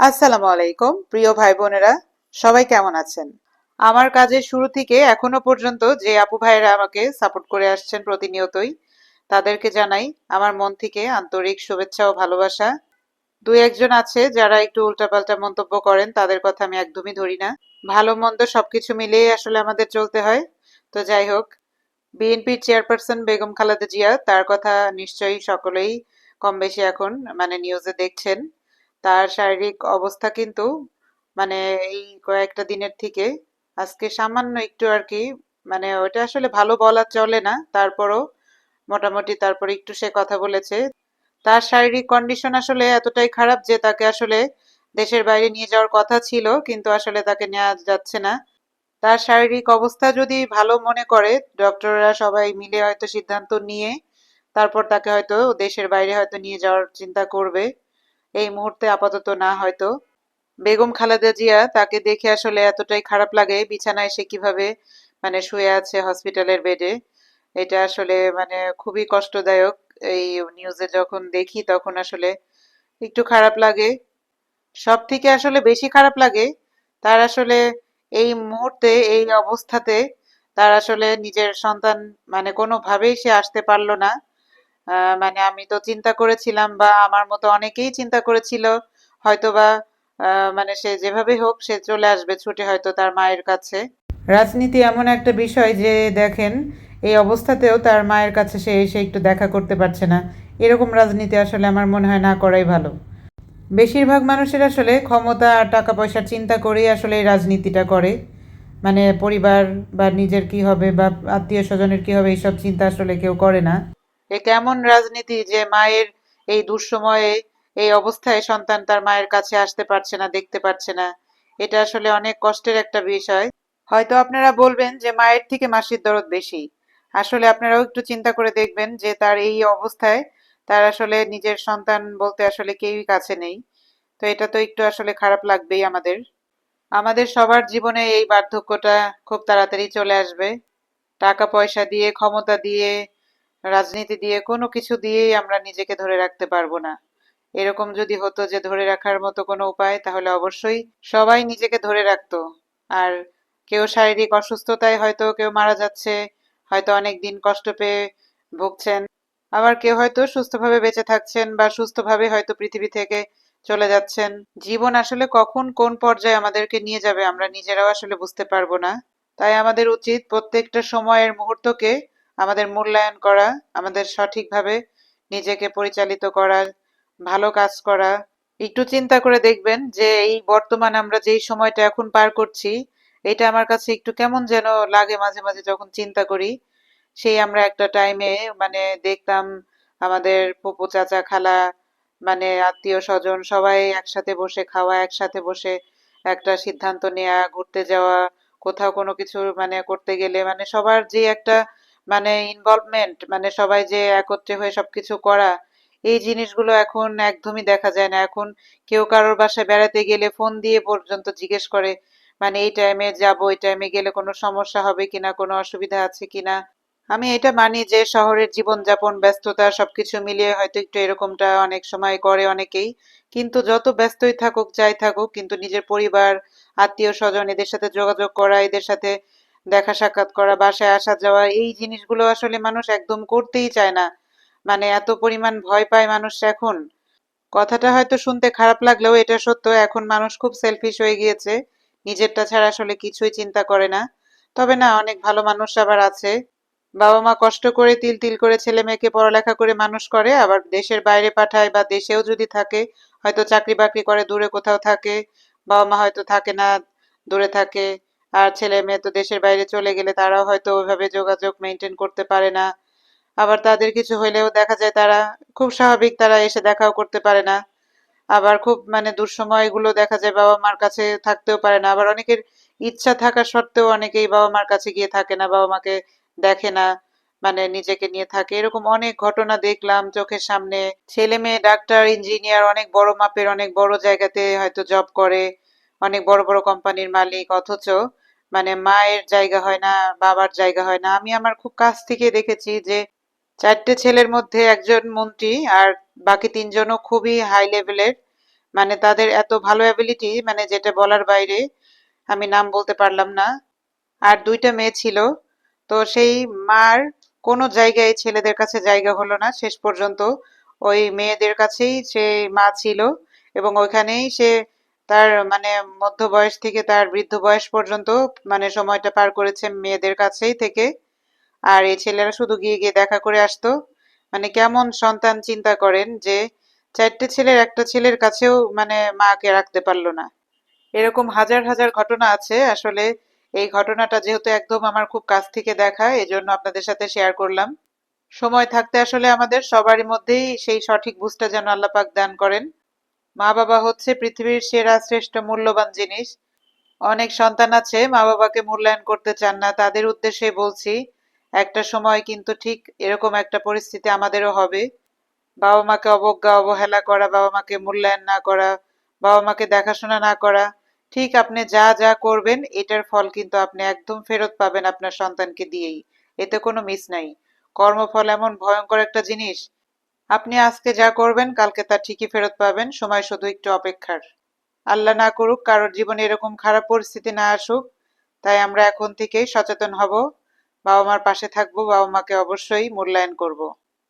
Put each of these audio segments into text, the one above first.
আসসালামু আলাইকুম, প্রিয় ভাই বোনেরা সবাই কেমন আছেন? আমার কাজের শুরু থেকে এখনও পর্যন্ত যে আপু ভাইয়েরা আমাকে সাপোর্ট করে আসছেন প্রতিনিয়তই, তাদেরকে জানাই আমার মন থেকে আন্তরিক শুভেচ্ছা ও ভালোবাসা। দুই একজন আছে যারা একটু উল্টাপাল্টা মন্তব্য করেন, তাদের কথা আমি একদমই ধরি না। ভালো মন্দ সবকিছু মিলিয়ে আসলে আমাদের চলতে হয়। তো যাই হোক, বিএনপির চেয়ারপারসন বেগম খালেদা জিয়া, তার কথা নিশ্চয়ই সকলেই কম বেশি এখন মানে নিউজে দেখছেন। তার শারীরিক অবস্থা কিন্তু মানে এই কয়েকটা দিনের থেকে আজকে সামান্য একটু আর কি মানে ওটা আসলে ভালো বলা চলে না। তারপরও মোটামুটি তারপর একটু সে কথা বলেছে। তার শারীরিক কন্ডিশন আসলে এতটাই খারাপ যে তাকে আসলে দেশের বাইরে নিয়ে যাওয়ার কথা ছিল, কিন্তু আসলে তাকে নেওয়া যাচ্ছে না। তার শারীরিক অবস্থা যদি ভালো মনে করে ডক্টররা সবাই মিলে হয়তো সিদ্ধান্ত নিয়ে তারপর তাকে হয়তো দেশের বাইরে হয়তো নিয়ে যাওয়ার চিন্তা করবে। এই মুহূর্তে আপাতত না, হয়তো। বেগম খালেদা জিয়া তাকে দেখে আসলে এতটাই খারাপ লাগে, বিছানায় সে কীভাবে মানে শুয়ে আছে হসপিটালের বেডে। এটা আসলে মানে খুবই কষ্টদায়ক। এই নিউজে যখন দেখি তখন আসলে একটু খারাপ লাগে। সব থেকে আসলে বেশি খারাপ লাগে, তার আসলে এই মুহূর্তে, এই অবস্থাতে তার আসলে নিজের সন্তান মানে কোনোভাবেই সে আসতে পারল না। মানে আমি তো চিন্তা করেছিলাম বা আমার মতো অনেকেই চিন্তা করেছিল। হয়তোবা মানে সে যেভাবে হোক, সে চলে আসবে ছুটে হয়তো তার মায়ের কাছে। রাজনীতি এমন একটা বিষয় যে, দেখেন, এই অবস্থাতেও তার মায়ের কাছে সে এসে একটু দেখা করতে পারছে না। এরকম রাজনীতি আসলে আমার মনে হয় না করাই ভালো। বেশিরভাগ মানুষের আসলে ক্ষমতা আর টাকা পয়সার চিন্তা করেই আসলে এই রাজনীতিটা করে। মানে পরিবার বা নিজের কি হবে বা আত্মীয় স্বজনের কি হবে, এইসব চিন্তা আসলে কেউ করে না। এ কেমন রাজনীতি যে মায়ের এই দুঃসময়ে, এই অবস্থায় সন্তান তার মায়ের কাছে আসতে পারছে না, দেখতে পারছে না, এটা আসলে অনেক কষ্টের একটা বিষয়। হয়তো আপনারা বলবেন যে মায়ের থেকে মাসির দরদ বেশি। আসলে আপনারাও একটু চিন্তা করে দেখবেন যে তার এই অবস্থায় তার আসলে নিজের সন্তান বলতে আসলে কেউই কাছে নেই। তো এটা তো একটু আসলে খারাপ লাগবেই আমাদের। আমাদের সবার জীবনে এই বার্ধক্যটা খুব তাড়াতাড়ি চলে আসবে। টাকা পয়সা দিয়ে, ক্ষমতা দিয়ে রাজনীতি দিয়ে কোনো কিছু দিয়েই আমরা নিজেকে ধরে রাখতে পারব না। এরকম যদি হতো যে ধরে রাখার মতো কোনো উপায়, তাহলে অবশ্যই সবাই নিজেকে ধরে রাখতো। আর কেউ শারীরিক অসুস্থতায় হয়তো কেউ মারা যাচ্ছে, হয়তো অনেক দিন কষ্ট পেয়ে ভুগছেন, আবার কেউ হয়তো সুস্থভাবে বেঁচে থাকছেন বা সুস্থভাবে হয়তো পৃথিবী থেকে চলে যাচ্ছেন। জীবন আসলে কখন কোন পর্যায়ে আমাদেরকে নিয়ে যাবে আমরা নিজেরাও আসলে বুঝতে পারব না। তাই আমাদের উচিত প্রত্যেকটা সময়ের মুহূর্তকে আমাদের মূল্যায়ন করা, আমাদের সঠিকভাবে নিজেকে পরিচালিত করা, ভালো কাজ করা। একটু চিন্তা করে দেখবেন যে এই বর্তমান আমরা যেই সময়টা এখন পার করছি, এটা আমার কাছে একটু কেমন যেন লাগে মাঝে মাঝে যখন চিন্তা করি। সেই আমরা একটা টাইমে মানে দেখতাম আমাদের ফুপু চাচা, খালা মানে আত্মীয় স্বজন সবাই একসাথে বসে খাওয়া, একসাথে বসে একটা সিদ্ধান্ত নেওয়া ঘুরতে যাওয়া, কোথাও কোনো কিছু মানে করতে গেলে মানে সবার যে একটা মানে ইনভলভমেন্ট মানে সবাই যে একত্রে হয়ে সবকিছু করা, এই জিনিসগুলো এখন একদমই দেখা যায় না। এখন কেউ কারোর বাসায় বেড়াতে গেলে ফোন দিয়ে পর্যন্ত জিজ্ঞেস করে মানে এই টাইমে যাব, এই টাইমে গেলে কোনো সমস্যা হবে কিনা, কোনো অসুবিধা আছে কিনা? আমি এটা মানি যে শহরের জীবনযাপন, ব্যস্ততা সবকিছু মিলিয়ে হয়তো একটু এরকমটা অনেক সময় করে অনেকেই। কিন্তু যত ব্যস্তই থাকুক, যাই থাকুক, কিন্তু নিজের পরিবার আত্মীয় স্বজন এদের সাথে যোগাযোগ করা, এদের সাথে দেখা সাক্ষাৎ করা, বাসায় আসা যাওয়া, এই জিনিসগুলো আসলে মানুষ একদম করতেই চায় না। মানে এত পরিমাণ ভয় পায় মানুষ এখন। কথাটা হয়তো শুনতে খারাপ লাগলেও এটা সত্য, এখন মানুষ খুব সেলফিশ হয়ে গিয়েছে। নিজেরটা ছাড়া আসলে কিছুই চিন্তা করে না। তবে না, অনেক ভালো মানুষ আবার আছে। বাবা মা কষ্ট করে তিল তিল করে ছেলে মেয়েকে পড়ালেখা করে মানুষ করে, আবার দেশের বাইরে পাঠায় বা দেশেও যদি থাকে, হয়তো চাকরি বাকরি করে, দূরে কোথাও থাকে। বাবা মা হয়তো থাকে না, দূরে থাকে। আর ছেলে মেয়ে তো দেশের বাইরে চলে গেলে তারাও হয়তো ওইভাবে যোগাযোগ মেনটেন করতে পারে না। আবার তাদের কিছু হইলেও দেখা যায় তারা, খুব স্বাভাবিক তারা এসে দেখাও করতে পারে না। আবার খুব মানে দুঃসময়গুলো দেখা যায় বাবা মার কাছে থাকতেও পারে না। আবার অনেকের ইচ্ছা থাকা সত্ত্বেও অনেকেই বাবা মার কাছে গিয়ে থাকে না বাবা মাকে দেখে না মানে নিজেকে নিয়ে থাকে। এরকম অনেক ঘটনা দেখলাম চোখের সামনে। ছেলে মেয়ে, ডাক্তার, ইঞ্জিনিয়ার, অনেক বড় মাপের, অনেক বড় জায়গাতে হয়তো জব করে, অনেক বড় বড় কোম্পানির মালিক, অথচ মানে মায়ের জায়গা হয় না, বাবার জায়গা হয় না। আমি আমার খুব কাছ থেকে দেখেছি যে চারটে ছেলের মধ্যে একজন মন্ত্রী আর বাকি তিনজনও খুবই হাই লেভেলের মানে তাদের এত ভালো অ্যাবিলিটি মানে যেটা বলার বাইরে আমি নাম বলতে পারলাম না। আর দুইটা মেয়ে ছিল। তো সেই মার কোনো জায়গায় ছেলেদের কাছে জায়গা হলো না। শেষ পর্যন্ত ওই মেয়েদের কাছেই সে মা ছিল এবং ওইখানেই সে তার মানে মধ্য বয়স থেকে তার বৃদ্ধ বয়স পর্যন্ত মানে সময়টা পার করেছে মেয়েদের কাছেই থেকে। আর এই ছেলেরা শুধু গিয়ে গিয়ে দেখা করে আসতো। মানে কেমন সন্তান চিন্তা করেন যে, চারটে ছেলের একটা ছেলের কাছেও মানে মাকে রাখতে পারল না। এরকম হাজার হাজার ঘটনা আছে। আসলে এই ঘটনাটা যেহেতু একদম আমার খুব কাছ থেকে দেখা, এজন্য আপনাদের সাথে শেয়ার করলাম। সময় থাকতে আসলে আমাদের সবারই মধ্যেই সেই সঠিক বুঝটা যেন আল্লাহ পাক দান করেন। মা বাবা হচ্ছে পৃথিবীর সেরা শ্রেষ্ঠ মূল্যবান জিনিস। অনেক সন্তান আছে মা বাবাকে মূল্যায়ন করতে চান না। তাদের উদ্দেশ্যে বলছি, একটা সময় কিন্তু ঠিক এরকম একটা পরিস্থিতি আমাদেরও হবে। বাবা মাকে অবজ্ঞা, অবহেলা করা বাবা মাকে মূল্যায়ন না করা বাবা মাকে দেখাশোনা না করা, ঠিক আপনি যা যা করবেন, এটার ফল কিন্তু আপনি একদম ফেরত পাবেন আপনার সন্তানকে দিয়েই। এতে কোনো মিস নাই। কর্মফল এমন ভয়ঙ্কর একটা জিনিস আপনি আজকে যা করবেন, কালকে তা ঠিকই ফেরত পাবেন। সময় শুধু একটু অপেক্ষার। আল্লাহ না করুক, কারোর জীবনে এরকম খারাপ পরিস্থিতি না আসুক। তাই আমরা এখন থেকেই সচেতন হব। বাবা মার পাশে থাকব বাবা মাকে অবশ্যই মূল্যায়ন করব।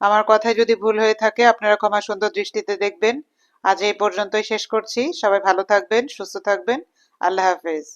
আমার কথায় যদি ভুল হয়ে থাকে, আপনারা ক্ষমা সুন্দর দৃষ্টিতে দেখবেন। আজ এই পর্যন্তই শেষ করছি। সবাই ভালো থাকবেন, সুস্থ থাকবেন। আল্লাহ হাফেজ।